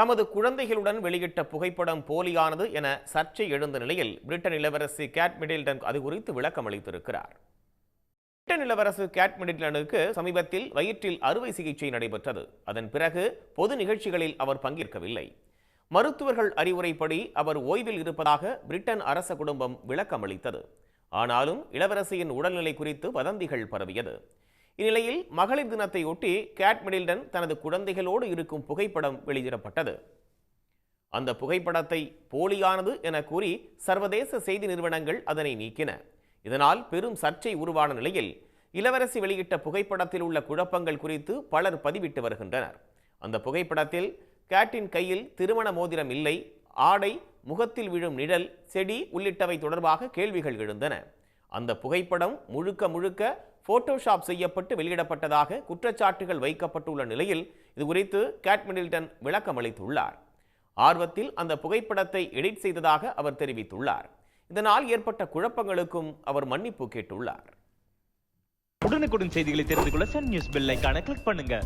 தமது குழந்தைகளுடன் வெளியிட்ட புகைப்படம் போலியானது என சர்ச்சை எழுந்த நிலையில் பிரிட்டன் இளவரசி கேட் மிடில்டன் அது குறித்து விளக்கம் அளித்திருக்கிறார். பிரிட்டன் இளவரசு கேட் மிடில்டனுக்கு சமீபத்தில் வயிற்றில் அறுவை சிகிச்சை நடைபெற்றது. அதன் பிறகு பொது நிகழ்ச்சிகளில் அவர் பங்கேற்கவில்லை. மருத்துவர்கள் அறிவுரைப்படி அவர் ஓய்வில் இருப்பதாக பிரிட்டன் அரச குடும்பம் விளக்கம் அளித்தது ஆனாலும் இளவரசியின் உடல்நிலை குறித்து வதந்திகள் பரவியது. இந்நிலையில் மகளிர் தினத்தையொட்டி கேட் மிடில்டன் தனது குழந்தைகளோடு இருக்கும் புகைப்படம் வெளியிடப்பட்டது. அந்த புகைப்படத்தை போலியானது என கூறி சர்வதேச செய்தி நிறுவனங்கள் அதனை நீக்கின. இதனால் பெரும் சர்ச்சை உருவான நிலையில் இளவரசி வெளியிட்ட புகைப்படத்தில் உள்ள குழப்பங்கள் குறித்து பலர் பதிவிட்டு வருகின்றனர். அந்த புகைப்படத்தில் கேட்டின் கையில் திருமண மோதிரம் இல்லை ஆடை முகத்தில் விழும் நிழல் செடி உள்ளிட்டவை தொடர்பாக கேள்விகள் எழுந்தன. அந்த புகைப்படம் முழுக்க முழுக்க போட்டோஷாப் செய்யப்பட்டு வெளியிடப்பட்டதாக குற்றச்சாட்டுகள் வைக்கப்பட்டுள்ள நிலையில் இது குறித்து கேட் மிடில்டன் விளக்கம் அளித்துள்ளார். ஆர்வத்தில் அந்த புகைப்படத்தை எடிட் செய்ததாக அவர் தெரிவித்துள்ளார். இதனால் ஏற்பட்ட குழப்பங்களுக்கும் அவர் மன்னிப்பு கேட்டுள்ளார். உடனுக்குடன் செய்திகளை தெரிந்து கொள்ள சன் நியூஸ் பெல் ஐக்கான கிளிக் பண்ணுங்க.